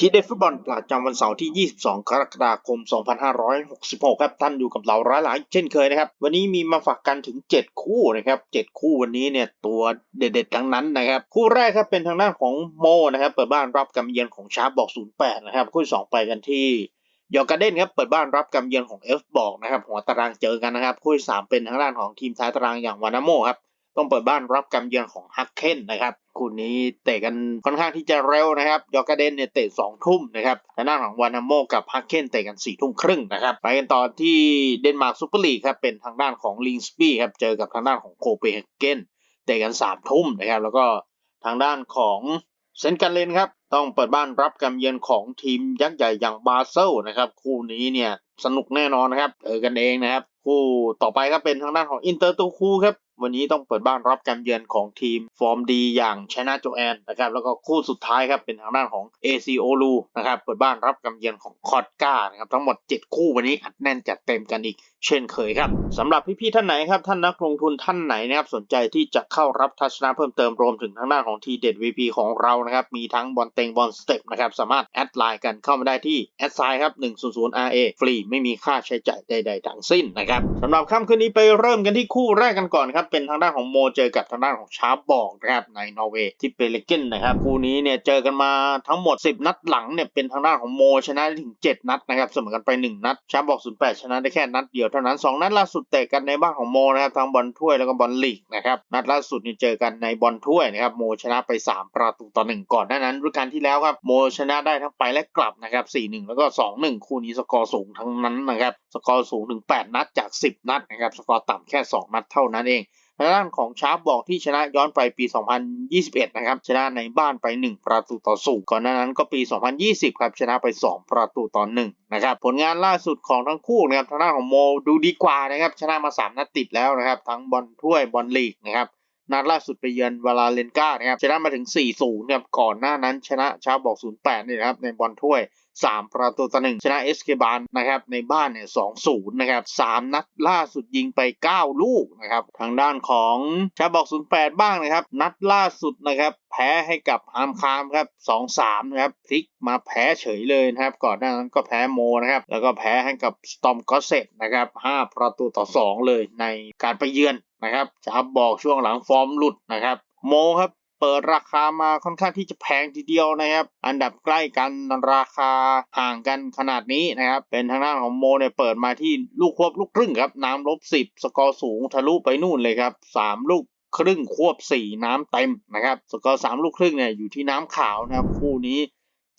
ทีเด็ดฟุตบอลประจำวันเสาร์ที่ 22 กรกฎาคม 2566 ครับ ท่านอยู่กับเราร้ายหลายเช่นเคยนะครับ วันนี้มีมาฝากกันถึง 7 คู่นะครับ 7 คู่วันนี้เนี่ยตัวเด็ดๆ ทั้งนั้นนะครับ คู่แรกครับเป็นทางด้านของโมนะครับ เปิดบ้านรับกำเยือนของชาร์บอก 08 นะครับ คู่ที่สองไปกันที่ยอร์กาเดนครับ เปิดบ้านรับกำเยือนของเอฟบอกนะครับ หัวตารางเจอกันนะครับ คู่ที่สามเป็นทางด้านของทีมท้ายตารางอย่างวานาโมครับ ต้องเปิดบ้านรับกำเยือนของฮักเคนนะครับคู่นี้เตะกันค่อนข้างที่จะเร็วนะครับยอร์กาเดนเนี่ยเตะสองทุ่มนะครับทางด้านของวานาโมกับฮักเคนเตะกันสี่ทุ่มครึ่งนะครับไปกันต่อที่เดนมาร์กซูเปอร์ลีกครับเป็นทางด้านของลิงสปี้ครับเจอกับทางด้านของโคเปนเฮเกนเตะกันสามทุ่มนะครับแล้วก็ทางด้านของเซนต์กันเลนครับต้องเปิดบ้านรับกำเยือนของทีมยักษ์ใหญ่อย่างบาเซลนะครับคู่นี้เนี่ยสนุกแน่นอนนะครับเจอกันเองนะครับคู่ต่อไปก็เป็นทางด้านของอินเตอร์ตูคูครับ วันนี้ต้องเปิดบ้านรับการเยือนของทีมฟอร์มดีอย่างชนะโจแอนนะครับแล้วก็คู่สุดท้ายครับเป็นทางด้านของ AC o l u นะครับเปิดบ้านรับการเยือนของคอดก้านะครับทั้งหมด 7 คู่วันนี้อัดแน่นจัดเต็มกันอีกเช่นเคยครับสำหรับพี่ๆท่านไหนครับท่านนักลงทุนท่านไหนนะครับสนใจที่จะเข้ารับทัศนะเพิ่มเติมรวมถึงทางด้านของทีเด็ด VP ของเรานะครับมีทั้งบอลเต็งบอลสเต็ปนะครับสามารถแอดไลน์กันเข้ามาได้ที่แอดไซน์ครับ100 RA ฟรีไม่มีค่าใช้จ่ายใด ๆทั้งสิ้นนะครับสำหรับค่ำคืนนี้ไปเริ่มกันที่คู่แรกกันก่อนครับเป็นทางด้านของโมเจอกับทางด้านของชาร์บอกนะครับในนอร์เวย์ที่เปเลเกนนะครับคู่นี้เนี่ยเจอกันมาทั้งหมด 10 นัดหลังเนี่ยเป็นทางด้านของโมชนะได้ถึง 7 นัดนะครับเสมอกันไป 1 นัดชาร์บอก 08 ชนะได้แค่นัดเดียวเท่านั้น 2 นัดล่าสุดเตะกันในบ้านของโมนะครับทั้งบอลถ้วยแล้วก็บอลลีกนะครับนัดล่าสุดนี่เจอกันในบอลถ้วยนะครับโมชนะไป 3 ประตูต่อ 1 ก่อนหน้านั้นฤดูกาลที่แล้วครับโมชนะได้ทั้งไปและกลับนะครับ 4-1 แล้วก็ 2-1 คู่นี้สกอร์สูงทั้งนั้นนะครับสกอร์สูงถึง 8 นัดจาก 10 นัดนะครับสกอร์ต่ำแค่ 2 นัดเท่านั้นเอง ทางด้านของชาร์ปบอกที่ชนะย้อนไปปี 2021 นะครับ ชนะในบ้านไป 1 ประตูต่อศูนย์ก่อนหน้านั้นก็ปี 2020 ครับ ชนะไป 2 ประตูต่อ1นะครับ ผลงานล่าสุดของทั้งคู่นะครับ ทางด้านของโมดูดีกว่านะครับ ชนะมา 3 นัดติดแล้วนะครับ ทั้งบอลถ้วยบอลลีกนะครับ นัดล่าสุดไปเยือนวาลาเลนกานะครับชนะมาถึง 4-0ครับก่อนหน้านั้นชนะชาบอก 0-8นี่นะครับในบอลถ้วย 3 ประตูต่อหนึ่งชนะเอสเคบานนะครับในบ้านเนี่ยสองศูนย์นะครับสามนัดล่าสุดยิงไป 9 ลูกนะครับทางด้านของชาบอก 08 บ้างนะครับ นัดล่าสุดนะครับแพ้ให้กับฮามคามครับ2-3นะครับพลิกมาแพ้เฉยเลยนะครับ ก่อนหน้านั้นก็แพ้โมนะครับแล้วก็แพ้ให้กับสตอมกอเซตนะครับ5ประตูต่อ 2 เลยในการไปเยือน นะครับชาบอกช่วงหลังฟอร์มหลุดนะครับ โมครับเปิดราคามาค่อนข้างที่จะแพงทีเดียวนะครับ อันดับใกล้กันราคาห่างกันขนาดนี้นะครับ เป็นทางด้านของโมเนี่ยเปิดมาที่ลูกควบลูกครึ่งครับ น้ำลบสิบสกอร์สูงทะลุไปนู่นเลยครับสามลูกครึ่งควบสี่น้ำเต็มนะครับ สกอร์สามลูกครึ่งเนี่ยอยู่ที่น้ำขาวนะครับคู่นี้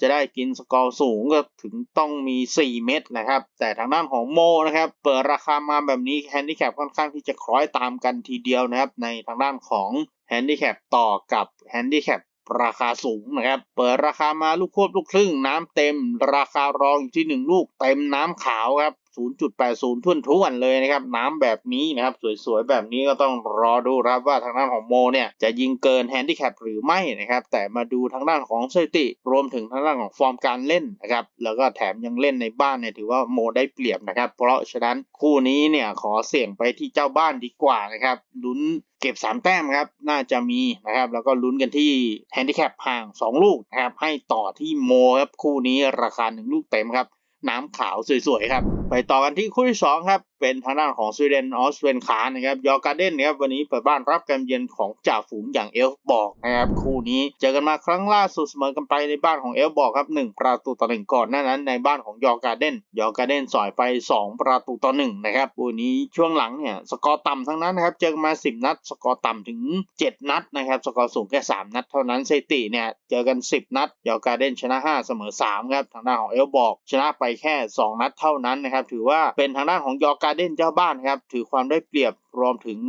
จะได้กินสกอร์สูงก็ถึงต้องมี 4 เม็ดนะครับ แต่ทางด้านของโมนะครับ เปิดราคามาแบบนี้แฮนดิแคปค่อนข้างที่จะคล้อยตามกันทีเดียวนะครับ ในทางด้านของแฮนดิแคปต่อกับแฮนดิแคปราคาสูงนะครับ เปิดราคามาลูกควบลูกครึ่ง น้ำเต็ม ราคารองอยู่ที่ 1 ลูกเต็มน้ำขาวครับ 0.80ทุ่นทุนเลยนะครับ น้ำแบบนี้นะครับ สวยๆ แบบนี้ก็ต้องรอดูครับว่าทางด้านของโมเนี่ย จะยิงเกินแฮนดิแคปหรือไม่นะครับ แต่มาดูทางด้านของสถิติ รวมถึงทางด้านของฟอร์มการเล่นนะครับ แล้วก็แถมยังเล่นในบ้านเนี่ยถือว่าโมได้เปรียบนะครับ เพราะฉะนั้นคู่นี้เนี่ยขอเสี่ยงไปที่เจ้าบ้านดีกว่านะครับลุ้นเก็บ 3 แต้มครับ น่าจะมีนะครับ แล้วก็ลุ้นกันที่แฮนดิแคปห่าง 2 ลูกนะครับ ให้ต่อที่โมครับ คู่นี้ราคา 1 ลูกเต็มครับ น้ำขาวสวยๆครับ ไปต่อกันที่คู่ที่2ครับเป็นทางด้านของสวีเดนออสเวนคานะครับยอร์การ์เดนนะครับวันนี้เปิดบ้านรับการเยือนของจ่าฝูงอย่างเอลฟ์บอกนะครับคู่นี้เจอกันมาครั้งล่าสุดเสมอกันไปในบ้านของเอลฟ์บอกครับ1ประตูต่อหนึ่งก่อนหน้านั้นในบ้านของยอร์การ์เดนยอร์การ์เดนสอยไป 2 ประตูต่อหนึ่งนะครับคู่นี้ช่วงหลังเนี่ยสกอร์ต่ำทั้งนั้นนะครับเจอกันมา 10 นัด สกอร์ต่ำถึง 7 นัดนะครับสกอร์สูงแค่ 3 นัดเท่านั้นสถิติเนี่ยเจอกัน 10 นัดยอร์การ์เดนชนะ 5 เสมอ3ครับทางด้านของเอลฟ์บอกชนะไปแค่ 2 นัดเท่านั้นนะครับ ถือว่าเป็นทางด้านของยอร์การ์เดนเจ้าบ้านครับถือความได้เปรียบรวมถึง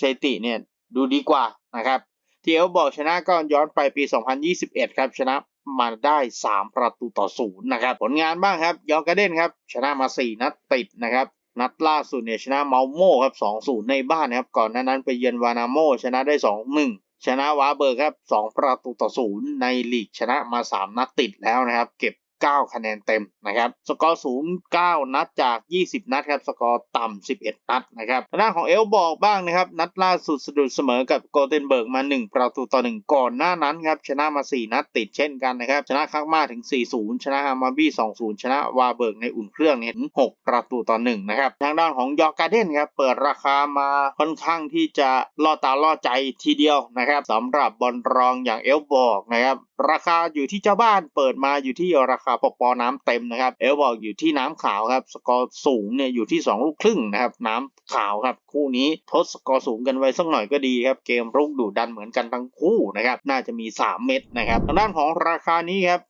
สถิติเนี่ยดูดีกว่านะครับทีเอลบอกชนะก็ย้อนไปปี 2021 ครับชนะมาได้ 3 ประตูต่อศูนย์นะครับ ผลงานบ้างครับยอร์กาเดนครับ ชนะมา 4 นัดติดนะครับ นัดล่าสุดเนี่ยชนะเมาโม่ครับ 2-0 ในบ้านนะครับ ก่อนหน้านั้นไปเยือนวานาโมชนะได้ 2-1ชนะวาเบอร์ครับ 2 ประตูต่อศูนย์ในลีกชนะมา 3 นัดติดแล้วนะครับ เก็บ 9 คะแนนเต็มนะครับ สกอร์สูง 9 นัดจาก 20 นัดครับ สกอร์ต่ำ 11 นัดนะครับทางด้านของเอลบอกบ้างนะครับ นัดล่าสุดสะดุดเสมอกับโกลเทนเบิร์กมา 1 ประตูต่อ 1 ก่อนหน้านั้นครับ ชนะมา 4 นัดติดเช่นกันนะครับ ชนะคักมาถึง 4-0 ชนะฮามาบี้ 2-0 ชนะวาเบิร์กในอุ่นเครื่องเนี่ยถึง6ประตูต่อ 1 นะครับ ทางด้านของยอร์การ์เดนครับ เปิดราคามาค่อนข้างที่จะล่อตาล่อใจทีเดียวนะครับสำหรับบอลรองอย่างเอลบอกนะครับ ราคาอยู่ที่เจ้าบ้านเปิดมาอยู่ที่ราคาปอปอน้ำเต็มนะครับเอลบอกอยู่ที่น้ำขาวครับสกอร์สูงเนี่ยอยู่ที่ 2 ลูกครึ่งนะครับน้ำขาวครับคู่นี้ทดสกอร์สูงกันไว้สักหน่อยก็ดีครับเกมรุกดุดันเหมือนกันทั้งคู่นะครับน่าจะมี 3 เม็ดนะครับทางด้านของราคานี้ครับ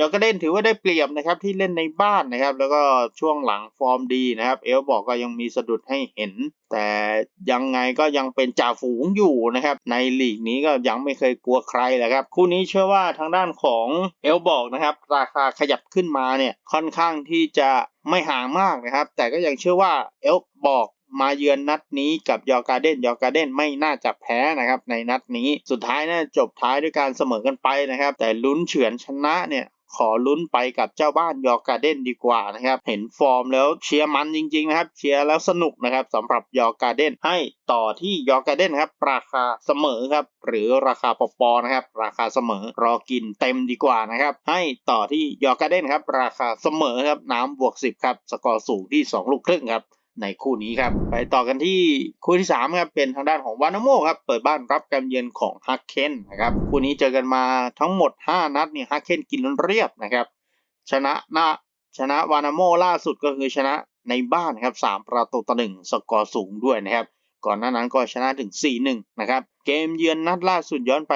ยอร์กาเดนถือว่าได้เปรียบนะครับที่เล่นในบ้านนะครับ แล้วก็ช่วงหลังฟอร์มดีนะครับ เอลบอกก็ยังมีสะดุดให้เห็น แต่ยังไงก็ยังเป็นจ่าฝูงอยู่นะครับ ในลีกนี้ก็ยังไม่เคยกลัวใครแหละครับ คู่นี้เชื่อว่าทางด้านของเอลบอกนะครับ ราคาขยับขึ้นมาเนี่ยค่อนข้างที่จะไม่ห่างมากนะครับ แต่ก็ยังเชื่อว่าเอลบอกมาเยือนนัดนี้กับยอร์การ์เดนยอร์การ์เดนไม่น่าจะแพ้นะครับในนัดนี้สุดท้ายน่าจบท้ายด้วยการเสมอกันไปนะครับ แต่ลุ้นเฉือนชนะเนี่ย ขอลุ้นไปกับเจ้าบ้านยอร์การ์เดนดีกว่านะครับเห็นฟอร์มแล้วเชียร์มันจริงๆนะครับเชียร์แล้วสนุกนะครับสำหรับยอร์การ์เดนให้ต่อที่ยอร์การ์เดนครับราคาเสมอครับหรือราคาปปอนะครับราคาเสมอรอกินเต็มดีกว่านะครับให้ต่อที่ยอร์การ์เดนครับราคาเสมอครับน้ำบวก10ครับสกอร์สูงที่ 2 ลูกครึ่งครับ ในคู่นี้ครับ ไปต่อกันที่คู่ที่3ครับเป็นทางด้านของวานาโมครับ เปิดบ้านรับการเยือนของฮักเคนนะครับคู่นี้เจอกันมาทั้งหมด 5 นัดเนี่ยฮักเคนกินเรียบนะครับ ชนะนะชนะวานาโมล่าสุดก็คือชนะในบ้านครับ3ประตูต่อหนึ่งสกอร์สูงด้วยนะครับ ก่อนหน้านั้นก็ชนะถึง 4-1 นะครับ เกมเยือนนัดล่าสุดย้อนไป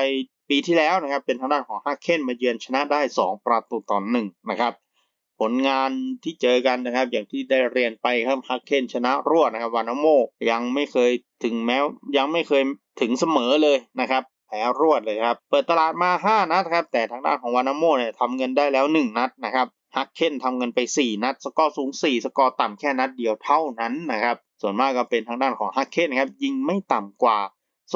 ปีที่แล้วนะครับ เป็นทางด้านของฮักเคนมาเยือนชนะได้ 2 ประตูต่อหนึ่งนะครับ ผลงานที่เจอกันนะครับ อย่างที่ได้เรียนไปครับฮักเคนชนะรวดนะครับวานาโมยังไม่เคยถึงแม้ยังไม่เคยถึงเสมอเลยนะครับแพ้รวดเลยครับ เปิดตลาดมา 5 นัดครับ แต่ทางด้านของวานาโมเนี่ยทำเงินได้แล้ว 1 นัดนะครับ ฮักเคนทำเงินไป 4 นัด สกอร์สูง 4 สกอร์ต่ำแค่นัดเดียวเท่านั้นนะครับ ส่วนมากก็เป็นทางด้านของฮักเคนครับ ยิงไม่ต่ำกว่า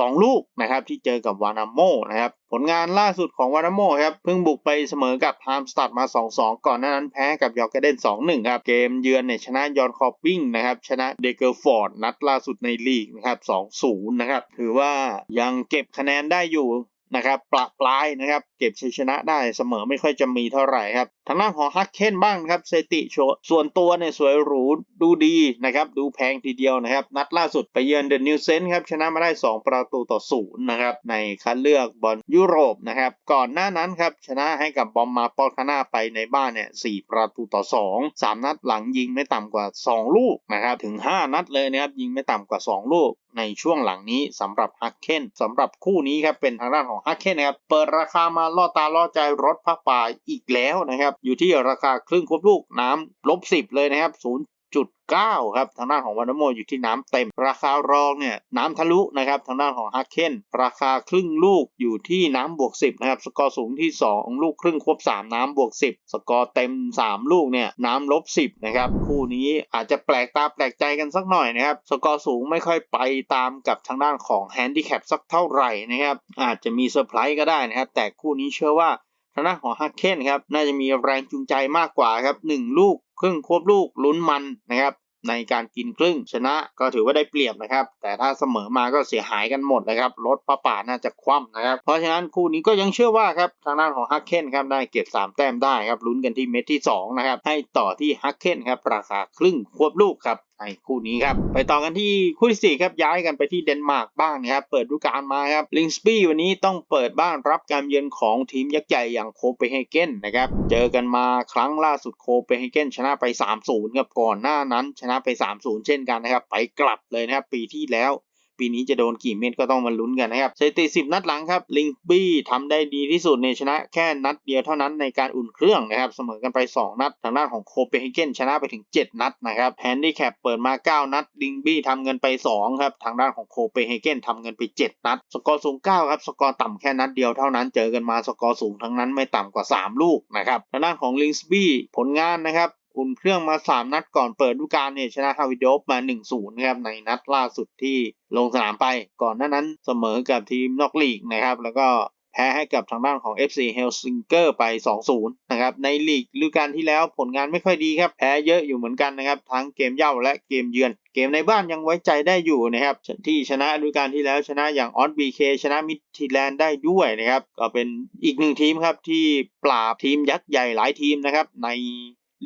2 ลูกนะครับที่เจอกับวานาโมนะครับผลงานล่าสุดของวานาโมครับเพิ่งบุกไปเสมอกับฮามสตัดมา 2-2 ก่อนหน้านั้นแพ้กับยอร์กเดน 2-1 ครับ เกมเยือนเนี่ยชนะยอนคอปปิ้งนะครับชนะเดเกอร์ฟอร์ดนัดล่าสุดในลีกนะครับ 2-0 นะครับถือว่ายังเก็บคะแนนได้อยู่นะครับปละปลายนะครับ เก็บชัยชนะได้เสมอไม่ค่อยจะมีเท่าไหร่ครับ ทางด้านของฮักเคนบ้างครับสถิติโชส่วนตัวเนี่ยสวยหรูดูดีนะครับดูแพงทีเดียวนะครับ นัดล่าสุดไปเยือนเดอะนิวเซนครับชนะมาได้ 2 ประตูต่อศูนย์นะครับในคัดเลือกบอลยุโรปนะครับก่อนหน้านั้นครับชนะให้กับบอมมาปอลคาน่าไปในบ้านเนี่ยสประตูต่อ 2 3 นัดหลังยิงไม่ต่ำกว่า 2 ลูกนะครับถึง 5 นัดเลยนะครับยิงไม่ต่ำกว่า 2 ลูกในช่วงหลังนี้สำหรับฮักเคนสำหรับคู่นี้ครับเป็นทางด้านของฮักเคนนะครับเปิดราคามาล่อตาล่อใจรถพักป่าอีกแล้วนะครับอยู่ที่ราคาครึ่งควบลูกน้ำลบสิบเลยนะครับศูนย์จุดเก้าครับทางด้านของวานโมอยู่ที่น้ำเต็ม ราคารองเนี่ยน้ำทะลุนะครับทางด้านของฮักเคนราคาครึ่งลูกอยู่ที่น้ำบวกสิบนะครับสกอร์สูงที่ 2 ลูกครึ่งควบ 3 น้ำบวก10สกอร์เต็ม 3 ลูกเนี่ยน้ำลบ10นะครับคู่นี้อาจจะแปลกตาแปลกใจกันสักหน่อยนะครับสกอร์สูงไม่ค่อยไปตามกับทางด้านของแฮนดิแคปสักเท่าไหร่นะครับอาจจะมีเซอร์ไพรส์ก็ได้นะครับแต่คู่นี้เชื่อว่า ทางด้านของฮักเคนครับน่าจะมีแรงจูงใจมากกว่าครับหนึ่งลูกครึ่งควบลูกลุ้นมันนะครับในการกินครึ่งชนะก็ถือว่าได้เปรียบนะครับ แต่ถ้าเสมอมาก็เสียหายกันหมดนะครับรถป้าป่าน่าจะคว่ำนะครับ เพราะฉะนั้นคู่นี้ก็ยังเชื่อว่าครับทางด้านของฮักเคนครับได้เก็บ 3 แต้มได้ครับลุ้นกันที่เม็ดที่2นะครับให้ต่อที่ฮักเคนครับราคาครึ่งควบลูกครับในคู่นี้ครับ ไปต่อกันที่คู่ที่ 4 ครับ ย้ายกันไปที่เดนมาร์กบ้างนะครับ เปิดฤดูกาลมาครับลิงสปี้วันนี้ต้องเปิดบ้านรับการเยือนของทีมยักษ์ใหญ่อย่างโคเปนเฮเกนนะครับ เจอกันมาครั้งล่าสุดโคเปนเฮเกนชนะไป 3-0 ครับก่อนหน้านั้นชนะไป 3-0 เช่นกันนะครับ ไปกลับเลยนะครับปีที่แล้ว ปีนี้จะโดนกี่เม็ดก็ต้องมาลุ้นกันนะครับสถิติ 10 นัดหลังครับลิงบี้ทำได้ดีที่สุดในชนะแค่นัดเดียวเท่านั้นในการอุ่นเครื่องนะครับเสมอกันไป 2 นัดทางด้านของโคเปนเฮเกนชนะไปถึง 7 นัดนะครับแฮนดี้แคปเปิดมา 9 นัดลิงบี้ทำเงินไป 2 ครับ ทางด้านของโคเปนเฮเกนทำเงินไป 7 นัด สกอร์สูง 9 ครับ สกอร์ต่ำแค่นัดเดียวเท่านั้นเจอกันมาสกอร์สูงทั้งนั้นไม่ต่ำกว่า 3 ลูกนะครับทางด้านของลิงบี้ผลงานนะครับ อุ่นเครื่องมา 3 นัดก่อนเปิดฤดูกาลเนี่ยชนะฮาวิโดฟมา 1-0นะครับในนัดล่าสุดที่ลงสนามไป ก่อนหน้านั้นเสมอกับทีมนอกลีกนะครับ แล้วก็แพ้ให้กับทางด้านของ FC Helsinger ไป 2-0 นะครับ ในลีกฤดูกาลที่แล้วผลงานไม่ค่อยดีครับ แพ้เยอะอยู่เหมือนกันนะครับ ทั้งเกมเย่าและเกมเยือน เกมในบ้านยังไว้ใจได้อยู่นะครับ ที่ชนะฤดูกาลที่แล้วชนะอย่างออสบีเคชนะมิดทีแลนด์ได้ด้วยนะครับ ก็เป็นอีกหนึ่งทีมครับที่ปราบทีมยักษ์ใหญ่หลายทีมนะครับใน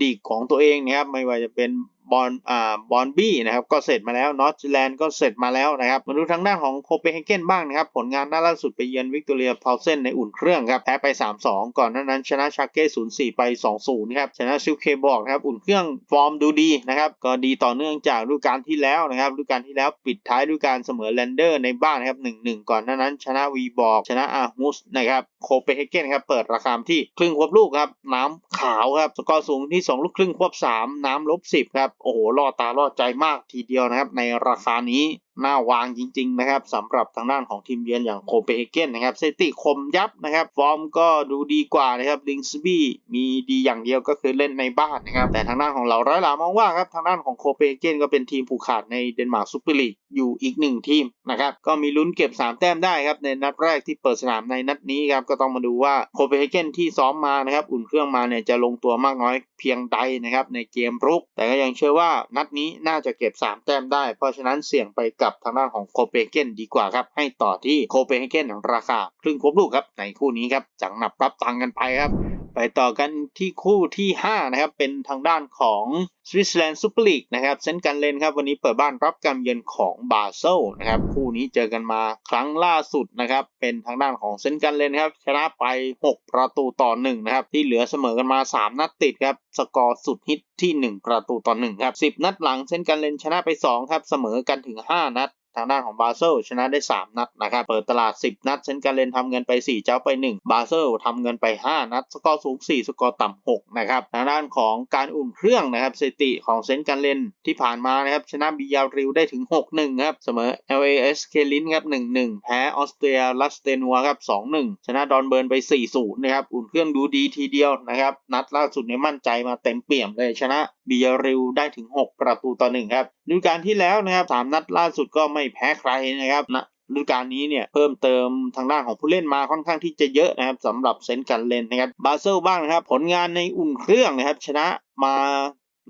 ลีกของตัวเองนะครับไม่ว่าจะเป็น บอลอ่าบอลบี้นะครับก็เสร็จมาแล้วนอตแลนด์ก็เสร็จมาแล้วนะครับมาดูทางด้านของโคเปนเฮเกนบ้างนะครับผลงานหน้านล่าสุดไปเยือนวิกตอเรียพาวเซนในอุ่นเครื่องครับแพ้ไป 3-2 ก่อนหน้านั้นชนะชาเก้0-4 ไป 2-0ครับชนะซิลเคบอกนะครับอุ่นเครื่องฟอร์มดูดีนะครับก็ดีต่อเนื่องจากฤดูกาลที่แล้วนะครับฤดูกาลที่แล้วปิดท้ายฤดูกาลเสมอแลนเดอร์ในบ้านนะครับ1-1 ก่อนหน้านั้นชนะวีบอกชนะอาร์ฮุสนะครับโคเปนเฮเกนครับเปิดราคาที่ครึ่งควบลูกครับน้ำขาวครับสกอร์สูงที่ 2 ลูกครึ่งควบ 3 น้ำลบ10ครับโอ้โหล่อตาล่อใจมากทีเดียวนะครับ ในราคานี้ น่าวางจริงๆนะครับสำหรับทางด้านของทีมเยือนอย่างโคเปนเฮเกนนะครับสถิติคมยับนะครับ ฟอร์มก็ดูดีกว่านะครับลิงสบี้มีดีอย่างเดียวก็คือเล่นในบ้านนะครับ แต่ทางด้านของเราร้อยหลามองว่าครับทางด้านของโคเปนเฮเกนก็เป็นทีมผูกขาดในเดนมาร์กซูเปอร์ลีกอยู่อีกหนึ่งทีมนะครับก็มีลุ้นเก็บ 3 แต้มได้ครับในนัดแรกที่เปิดสนามในนัดนี้ครับก็ต้องมาดูว่าโคเปนเฮเกนที่ซ้อมมานะครับอุ่นเครื่องมาเนี่ยจะลงตัวมากน้อยเพียงใดนะครับในเกมรุก แต่ก็ยังเชื่อว่านัดนี้น่าจะเก็บ 3 แต้มได้ เพราะฉะนั้นเสี่ยงไปกับทางด้านของโคเปนเฮเกนดีกว่าครับ ให้ต่อที่โคเปนเฮเกนราคาครึ่งควบลูกครับในคู่นี้ครับจังหนับรับตังกันไปครับ ไปต่อกันที่คู่ที่ 5 นะครับ เป็นทางด้านของสวิตเซอร์แลนด์ซูเปอร์ลีกนะครับเซนต์กันเลนครับ วันนี้เปิดบ้านรับการเยือนของบาเซลนะครับ คู่นี้เจอกันมาครั้งล่าสุดนะครับ เป็นทางด้านของเซนต์กันเลนครับ ชนะไป 6 ประตูต่อ 1 นะครับ ที่เหลือเสมอกันมา 3 นัดติดครับ สกอร์สุดฮิตที่ 1 ประตูต่อ 1 ครับ 10 นัดหลังเซนต์กันเลนชนะไป 2 ครับ เสมอกันถึง 5 นัด ทางด้านของบาเซลชนะได้ 3 นัดนะครับ เปิดตลาด 10 นัดเซนต์การเลนทำเงินไป 4 เจ้าไป 1 บาเซลทำเงินไป 5 นัด สกอร์สูง 4 สกอร์ต่ำ6นะครับ ทางด้านของการอุ่นเครื่องนะครับสถิติของเซนต์การเลนที่ผ่านมานะครับ ชนะบียาริวได้ถึง 6-1 ครับ เสมอ LAS เคลินครับ 1-1 แพ้ออสเตรียลัสเตนัวครับ 2-1 ชนะดอนเบิร์นไป 4-0 นะครับ อุ่นเครื่องดูดีทีเดียวนะครับ นัดล่าสุดเนี่ยมั่นใจมาเต็มเปี่ยมเลยชนะ บียาริวได้ถึง 6 ประตูต่อหนึ่งครับฤดูกาลที่แล้วนะครับสามนัดล่าสุดก็ไม่แพ้ใครนะครับนะฤดูกาลนี้เนี่ยเพิ่มเติมทางด้านของผู้เล่นมาค่อนข้างที่จะเยอะนะครับสำหรับเซนต์กันเลนนะครับบาเซลบ้างนะครับ ผลงานในอุ่นเครื่องนะครับ ชนะมา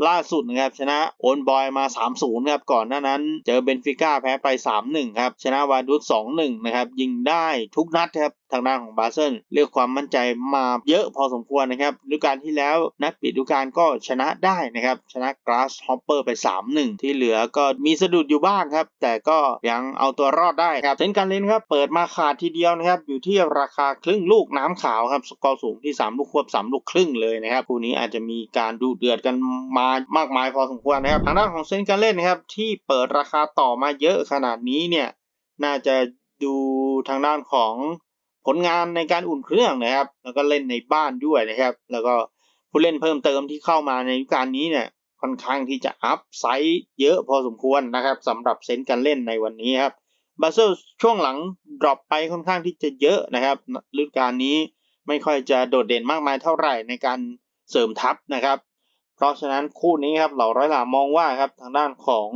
ล่าสุดนะครับชนะโอนบอยมา 3-0ครับก่อนหน้านั้น เจอเบนฟิก้าแพ้ไป 3-1 ครับ ชนะวาดุส2-1 นะครับ ยิงได้ทุกนัดครับทางด้านของบาเซลเรียกความมั่นใจมาเยอะพอสมควรนะครับฤดูกาลที่แล้วนัดปิดฤดูกาลก็ชนะได้นะครับ ชนะกราสฮอปเปอร์ไป 3-1 ที่เหลือก็มีสะดุดอยู่บ้างครับ แต่ก็ยังเอาตัวรอดได้ครับเช่นกันเลนครับ เปิดมาขาดทีเดียวนะครับ อยู่ที่ราคาครึ่งลูกน้ำขาวครับ สกอร์สูงที่ 3 ลูกควบ 3 ลูกครึ่งเลยนะครับคู่นี้อาจจะมีการดูเดือดกันมามากมายพอสมควรนะครับทางด้านของเซนกันเล่นนะครับที่เปิดราคาต่อมาเยอะขนาดนี้เนี่ยน่าจะดูทางด้านของผลงานในการอุ่นเครื่องนะครับ แล้วก็เล่นในบ้านด้วยนะครับ แล้วก็ผู้เล่นเพิ่มเติมที่เข้ามาในฤดูกาลนี้เนี่ยค่อนข้างที่จะอัพไซด์เยอะพอสมควรนะครับสำหรับเซนต์การเล่นในวันนี้ครับบาเซลช่วงหลังดรอปไปค่อนข้างที่จะเยอะนะครับฤดูกาลนี้ไม่ค่อยจะโดดเด่นมากมายเท่าไหร่ในการเสริมทัพนะครับ เพราะฉะนั้นคู่นี้ครับเหล่าร้อยหลามองว่าครับทางด้านของ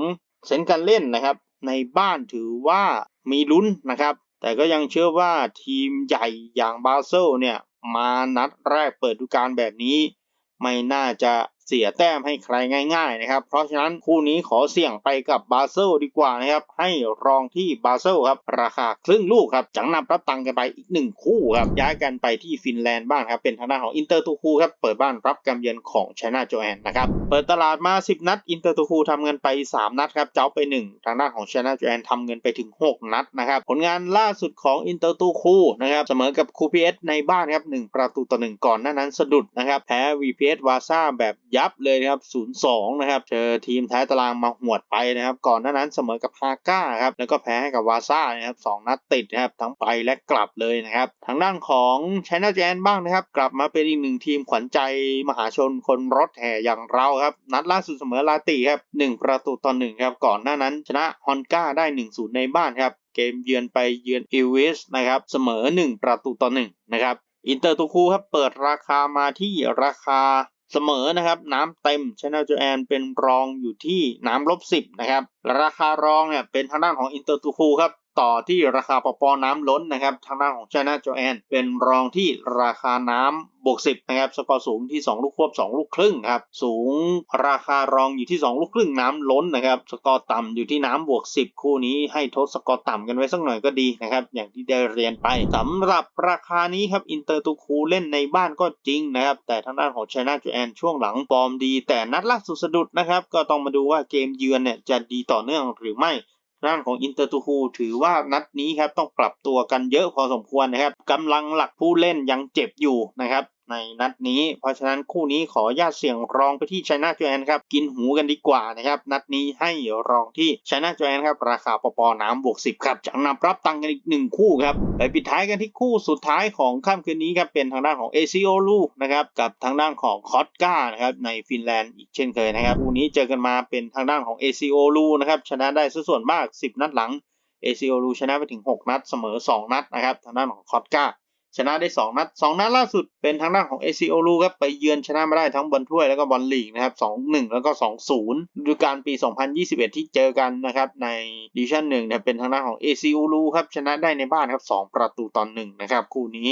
เซนต์การเล่นนะครับ ในบ้านถือว่ามีลุ้นนะครับ แต่ก็ยังเชื่อว่าทีมใหญ่อย่างบาเซลเนี่ยมานัดแรกเปิดฤดูกาลแบบนี้ ไม่น่าจะ เสียแต้มให้ใครง่าย ๆ นะครับ เพราะฉะนั้นคู่นี้ขอเสี่ยงไปกับบาเซลดีกว่านะครับ ให้รองที่บาเซลครับ ราคาครึ่งลูกครับ จังนำรับตังกันไปอีกหนึ่งคู่ครับ ย้ายกันไปที่ฟินแลนด์บ้างครับ เป็นทางด้านของอินเตอร์ตูคูครับ เปิดบ้านรับการเยือนของชนะโจแอนนะครับ เปิดตลาดมา 10 นัด อินเตอร์ตูคูทำเงินไป 3 นัดครับ เจ้าไป 1 ทางด้านของชนะโจแอนทำเงินไปถึง 6 นัดนะครับ ผลงานล่าสุดของอินเตอร์ตูคูนะครับเสมอกับคูพีเอสในบ้านครับ1ประตูต่อ1ก่อนหน้านั้นสะดุดนะครับแพ้ VPS วาซ่าแบบยับเลยนะครับ 0-2 นะครับ เจอทีมท้ายตารางมาหวดไปนะครับ ก่อนหน้านั้นเสมอกับฮาก้าครับ แล้วก็แพ้ให้กับวาซ่านะครับสองนัดติดนะครับ ทั้งไปและกลับเลยนะครับ ทางด้านของช n น l แจนบ้างนะครับ กลับมาเป็นอีกหนึ่งทีมขวัญใจมหาชนคนรถแห่อย่างเราครับ นัดล่าสุดเสมอลาติครับ1ประตูต่อ1ครับ ก่อนหน้านั้นชนะฮอนก้าได้ 1-0 ในบ้านครับเกมเยือนไปเยือนอิวิสนะครับเสมอ 1 ประตูต่อ1นะครับอินเตอร์ตูคูครับเปิดราคามาที่ราคา เสมอนะครับ น้ำเต็มช n น l จแอนเป็นรองอยู่ที่น้ำลบสิบนะครับราคารองเนี่ยเป็นทางด้านของอินเตอร์ตูคูครับ ต่อที่ราคาปอปอน้ำล้นนะครับ ทางด้านของชนะโจแอน เป็นรองที่ราคาน้ำบวก10นะครับสกอร์สูงที่ 2 ลูกควบ 2 ลูกครึ่งครับสูงราคารองอยู่ที่ 2 ลูกครึ่งน้ำล้นนะครับสกอร์ต่ำอยู่ที่น้ำบวก 10 คู่นี้ให้ทดสกอร์ต่ำกันไว้สักหน่อยก็ดีนะครับอย่างที่ได้เรียนไปสำหรับราคานี้ครับอินเตอร์ตูคูเล่นในบ้านก็จริงนะครับแต่ทางด้านของชนะโจแอนช่วงหลังฟอร์มดี แต่นัดล่าสุดสะดุดนะครับก็ต้องมาดูว่าเกมเยือนเนี่ยจะดีต่อเนื่องหรือไม่ ด้านของอินเตอร์ตูคูถือว่านัดนี้ครับต้องปรับตัวกันเยอะพอสมควรนะครับกำลังหลักผู้เล่นยังเจ็บอยู่นะครับ ในนัดนี้ เพราะฉะนั้นคู่นี้ขอญาตเสี่ยงรองไปที่ไชน่าจแอนครับกินหูกันดีกว่านะครับนัดนี้ให้รองที่ไชน่าจแอนครับราคาปอปอน้ำบวก10ครับจากนำรับตังค์กันอีกหนึ่งคู่ครับไปปิดท้ายกันที่คู่สุดท้ายของค่ำคืนนี้ครับเป็นทางด้านของเอซิโอลูนะครับกับทางด้านของคอสกานะครับในฟินแลนด์อีกเช่นเคยนะครับคู่นี้เจอกันมาเป็นทางด้านของเอซิโอลูนะครับชนะได้ส่วนมาก 10 นัดหลังเอซิโอลูชนะไปถึง 6 นัดเสมอ 2 นัดนะครับทางด้านของคอสกา ชนะได้ 2 นัด 2 นัดล่าสุดเป็นทางด้านของ a c o ลูครับไปเยือนชนะมาได้ทั้งบอลถ้วยแล้วก็บอลลีกนะครับ2-1 แล้วก็ 2-0ดูการปี 2021 ที่เจอกันนะครับในดิวิชั่น1เนี่ยเป็นทางด้านของ a c o ลูครับชนะได้ในบ้านครับ 2 ประตูต่อ1นะครับคู่นี้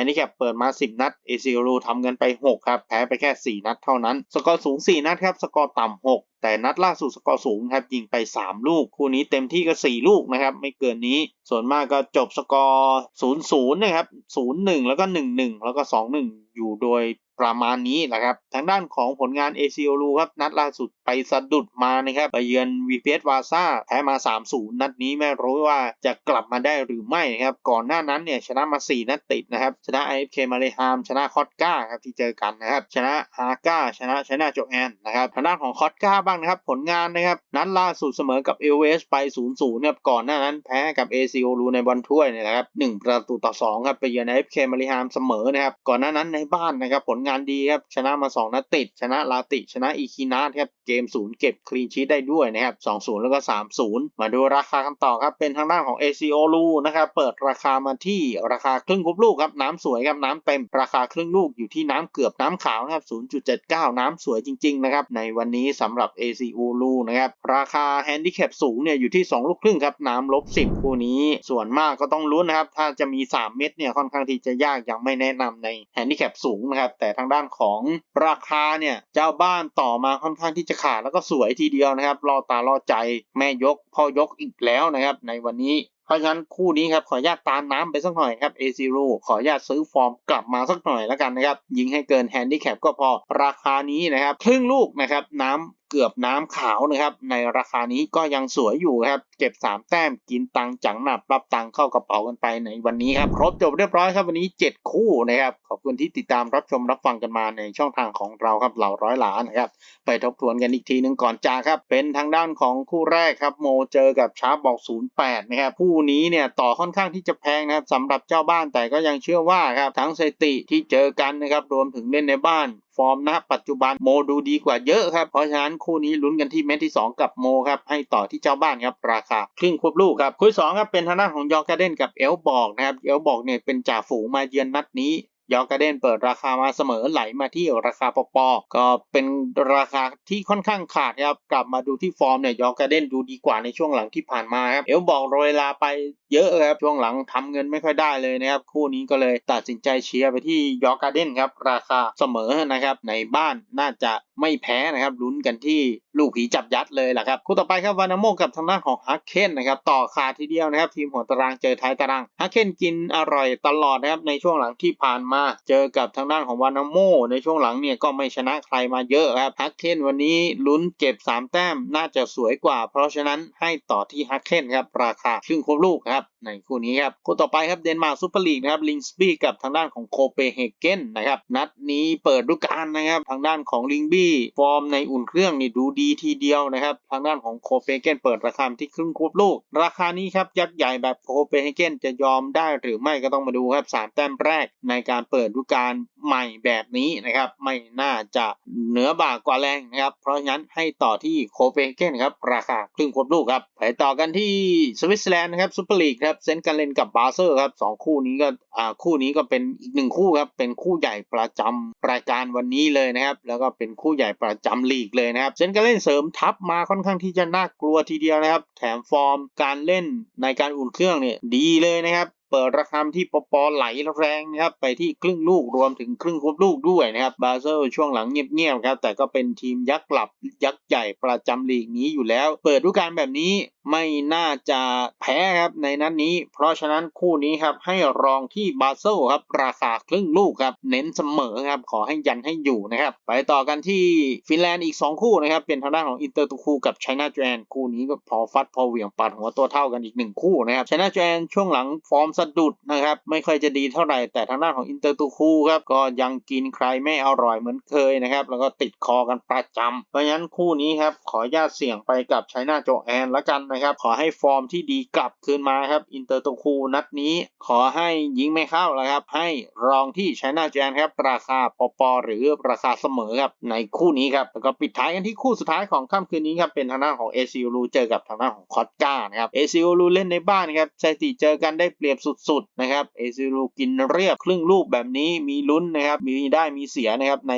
นดิแคปเปิดมา 10 นัดเอซิโอลูทำเงินไป 6 ครับ แพ้ไปแค่ 4 นัดเท่านั้น สกอร์สูง 4 นัดครับ สกอร์ต่ำ 6 แต่นัดล่าสุดสกอร์สูงครับ ยิงไป 3 ลูก คู่นี้เต็มที่ก็ 4 ลูกนะครับ ไม่เกินนี้ ส่วนมากก็จบสกอร์ 0-0 นะครับ 0-1 แล้วก็ 1-1 แล้วก็ 2-1 อยู่โดย ประมาณนี้แหละครับ ทางด้านของผลงาน a c o ลูครับ นัดล่าสุดไปสะดุดมานะครับไปเยือน v p s วาซาแพ้มา 3-0 นัดนี้ไม่รู้ว่าจะกลับมาได้หรือไม่นะครับ ก่อนหน้านั้นเนี่ยชนะมา 4 นัดติดนะครับ ชนะ IFK มาเลฮาม ชนะคอตก้าครับที่เจอกันนะครับ ชนะฮาก้า ชนะชนะโจแอนนะครับ ทางด้านของคอตก้าบ้างนะครับ ผลงานนะครับ นัดล่าสุดเสมอกับเอเวสไป 0-0ครับก่อนหน้านั้นแพ้กับ a c o ลูในบอลถ้วยเนี่ยนะครับ1ประตูต่อ2ครับไปเยือน IFK มาเลฮามเสมอนะครับ ก่อนหน้านั้นในบ้านนะครับผลงานดีครับ ชนะมา 2 นัดติด ชนะลาติ ชนะอีคินาครับ เกมศูนย์เก็บคลีนชีตได้ด้วยนะครับ 2-0 แล้วก็ 3-0 มาดูราคากันต่อครับ เป็นทางด้านของ ACO ลูนะครับ เปิดราคามาที่ราคาครึ่งคุบลูกครับ น้ำสวยครับ น้ำเต็ม ราคาครึ่งลูกอยู่ที่น้ำเกือบน้ำขาวนะครับ 0.79 น้ำสวยจริง ๆ นะครับ ในวันนี้สำหรับ ACO ลูนะครับ ราคาแฮนดิแคปสูงเนี่ยอยู่ที่ 2 ลูกครึ่งครับ น้ำลบ 10 คู่นี้ ส่วนมากก็ต้องลุ้นนะครับ ถ้าจะมี 3 เม็ดเนี่ยค่อนข้างที่จะยากยังไม่แนะนำในแฮนดิแคปสูงนะครับแต่ทางด้านของราคาเนี่ยเจ้าบ้านต่อมาค่อนข้างที่จะขาดแล้วก็สวยทีเดียวนะครับรอตารอใจแม่ยกพ่อยกอีกแล้วนะครับ ในวันนี้เพราะฉะนั้นคู่นี้ครับขออนุญาตตามน้ำไปสักหน่อยครับ a อ r o ขออนุญาตซื้อฟอร์มกลับมาสักหน่อยแล้วกันนะครับ ยิงให้เกินแฮนดิแคปก็พอราคานี้นะครับครึ่งลูกนะครับน้ำ เกือบน้ำขาวนะครับ ในราคานี้ก็ยังสวยอยู่ครับ เก็บ 3 แต้มกินตังจังหนับรับตังเข้ากระเป๋ากันไปในวันนี้ครับ ครบจบเรียบร้อยครับวันนี้ 7 คู่นะครับ ขอบคุณที่ติดตามรับชมรับฟังกันมาในช่องทางของเราครับเหล่าร้อยหลานนะครับ ไปทบทวนกันอีกทีหนึ่งก่อนจากครับ เป็นทางด้านของคู่แรกครับ โมเจอกับชาร์บอก 08 นะครับคู่นี้เนี่ยต่อค่อนข้างที่จะแพงนะครับสำหรับเจ้าบ้านแต่ก็ยังเชื่อว่าครับทั้งสถิติที่เจอกันนะครับรวมถึงเล่นในบ้าน ฟอร์มณปัจจุบันโมดูดีกว่าเยอะครับ เพราะฉะนั้นคู่นี้ลุ้นกันที่เม็ดที่ 2 กับโมครับให้ต่อที่เจ้าบ้านครับราคาครึ่งควบลูกครับคู่สองครับเป็นทางด้านของยอร์กาเดนกับเอลบอกนะครับเอลบอกเนี่ยเป็นจ่าฝูงมาเยือนนัดนี้ ยอร์กาเดนเปิดราคามาเสมอไหลมาที่ราคาปอปอก็เป็นราคาที่ค่อนข้างขาดครับกลับมาดูที่ฟอร์มเนี่ยยอร์กาเดนดูดีกว่าในช่วงหลังที่ผ่านมาครับเอลบอกโรยลาไปเยอะครับช่วงหลังทำเงินไม่ค่อยได้เลยนะครับคู่นี้ก็เลยตัดสินใจเชียร์ไปที่ยอร์กาเดนครับราคาเสมอนะครับในบ้านน่าจะไม่แพ้นะครับลุ้นกันที่ลูกผีจับยัดเลยแหละครับคู่ต่อไปครับวานาโมกับทางด้านของฮักเคนนะครับต่อขาทีเดียวนะครับทีมหัวตารางเจอท้ายตารางฮักเคนกินอร่อยตลอดนะครับในช่วงหลังที่ผ่านมาเจอกับทางด้านของวานาโมในช่วงหลังเนี่ยก็ไม่ชนะใครมาเยอะครับฮักเคนวันนี้ลุ้นเก็บ 3 แต้มน่าจะสวยกว่า เพราะฉะนั้นให้ต่อที่ฮักเคนครับราคาครึ่งครบลูกครับในคู่นี้ครับคู่ต่อไปครับเดนมาร์กซูเปอร์ลีกนะครับลิงสบี้กับทางด้านของโคเปเฮเกนนะครับนัดนี้เปิดฤดูกาลนะครับทางด้านของลิงบี้ฟอร์มในอุ่นเครื่องนี่ดูดีทีเดียวนะครับทางด้านของโคเปเฮเกนเปิดราคาที่ครึ่งควบลูก ราคานี้ครับยักษ์ใหญ่แบบโคเปเฮเกนจะยอมได้หรือไม่ก็ต้องมาดูครับ3แต้มแรกในการเปิดฤดูกาลใหม่แบบนี้นะครับ ไม่น่าจะเหนือบ่ากว่าแรงนะครับ เพราะฉะนั้นให้ต่อที่โคเปนเฮเกนครับ ราคาครึ่งควบลูกครับไปต่อกันที่สวิตเซอร์แลนด์นะครับซูเปอร์ลีกครับเซนต์กันเลนกับบาเซอร์ครับสองคู่นี้ก็อ่าคู่นี้ก็เป็นอีกหนึ่งคู่ครับเป็นคู่ใหญ่ประจำรายการวันนี้เลยนะครับ แล้วก็เป็นคู่ใหญ่ประจำลีกเลยนะครับเซนต์กันเลนเสริมทัพมาค่อนข้างที่จะน่ากลัวทีเดียวนะครับ แถมฟอร์มการเล่นในการอุ่นเครื่องเนี่ยดีเลยนะครับ เปิดราคาที่ปปไหลแรงนะครับไปที่ครึ่งลูกรวมถึงครึ่งควบลูกด้วยนะครับบาเซลช่วงหลังเงียบๆครับแต่ก็เป็นทีมยักษ์หลับยักษ์ใหญ่ประจำลีกนี้อยู่แล้ว เปิดฤดูกาลแบบนี้ ไม่น่าจะแพ้ครับในนัดนนี้ เพราะฉะนั้นคู่นี้ครับให้รองที่บาเซลครับราคาครึ่งลูกครับเน้นเสมอครับขอให้ยันให้อยู่นะครับไปต่อกันที่ฟินแลนด์อีก 2 คู่นะครับเป็นทางด้านของอินเตอร์ตูคูกับไชน่าแจนคู่นี้ก็พอฟัดพอเหวี่ยงปัดหัวตัวเท่ากันอีกหนึ่งคู่นะครับไชน่าแจนช่วงหลังฟอร์มสะดุดนะครับไม่ค่อยจะดีเท่าไหร่แต่ทางด้านของอินเตอร์ตูคูครับก็ยังกินใครไม่อร่อยเหมือนเคยนะครับแล้วก็ติดคอกันประจำเพราะฉะนั้นคู่นี้ครับขอญาตเสี่ยงไปกับไชน่าโจแอนละกันนะครับ ขอให้ฟอร์มที่ดีกลับคืนมาครับ อินเตอร์ตูคูนัดนี้ ขอให้ยิงไม่เข้าแล้วครับ ให้รองที่ไชน่าแจนครับ ราคาปปหรือราคาเสมอครับ ในคู่นี้ครับ แล้วก็ปิดท้ายกันที่คู่สุดท้ายของค่ำคืนนี้ครับ เป็นทางด้านของเอซิลูเจอกับทางด้านของคอตกานะครับ เอซิลูเล่นในบ้านครับสถิติเจอกันได้เปรียบสุดๆนะครับ เอซิลูกินเรียบครึ่งลูกแบบนี้มีลุ้นนะครับ มีได้มีเสียนะครับใน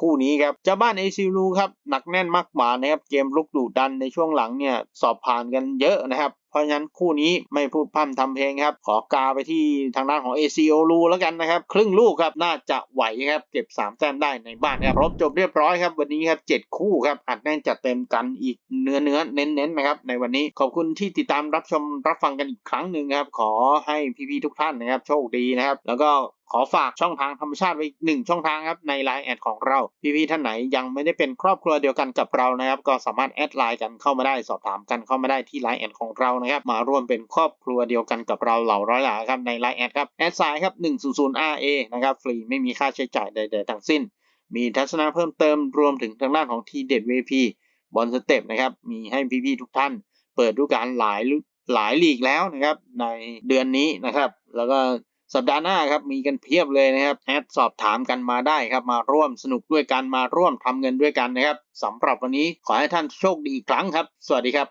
คู่นี้ครับเจ้าบ้านเอซิลูครับหนักแน่นมากกว่านะครับเกมลุกดุดันในช่วงหลังเนี่ยสอบผ่านกันเยอะนะครับ เพราะฉะนั้นคู่นี้ไม่พูดพร่ำทำเพลงครับ ขอกาไปที่ทางด้านของ ACO ลูแล้วกันนะครับ ครึ่งลูกครับน่าจะไหวครับ เก็บ 3 แต้มได้ในบ้านครับครบจบเรียบร้อยครับ วันนี้ครับ 7 คู่ครับ อัดแน่นจัดเต็มกันอีกเนื้อเนื้อเน้นเน้นนะครับ ในวันนี้ขอบคุณที่ติดตามรับชมรับฟังกันอีกครั้งหนึ่งครับ ขอให้พี่ๆทุกท่านนะครับ โชคดีนะครับ แล้วก็ขอฝากช่องทางธรรมชาติไว้หนึ่งช่องทางครับใน Line แอดของเรา พี่ๆท่านไหนยังไม่ได้เป็นครอบครัวเดียวกันกับเรานะครับ ก็สามารถแอดไลน์กันเข้ามาได้สอบถามกันเข้ามาได้ที่ Line แอดของเรานะครับมาร่วมเป็นครอบครัวเดียวกันกับเราเหล่าร้อยหลาครับใน Line แอดครับแอดไซน์ครับ 100RA นะครับฟรีไม่มีค่าใช้จ่ายใด ๆ ทั้งสิ้น มีทัศนะเพิ่มเติมรวมถึงทางด้านของทีเด็ด VP บอลสเต็ปนะครับมีให้พี่ๆทุกท่าน เปิดดูกาลหลายหลายลีกแล้วนะครับในเดือนนี้นะครับ แล้วก็สัปดาห์หน้าครับมีกันเพียบเลยนะครับแอดสอบถามกันมาได้ครับ มาร่วมสนุกด้วยกันมาร่วมทำเงินด้วยกันนะครับสำหรับวันนี้ขอให้ท่านโชคดีอีกครั้งครับ สวัสดีครับ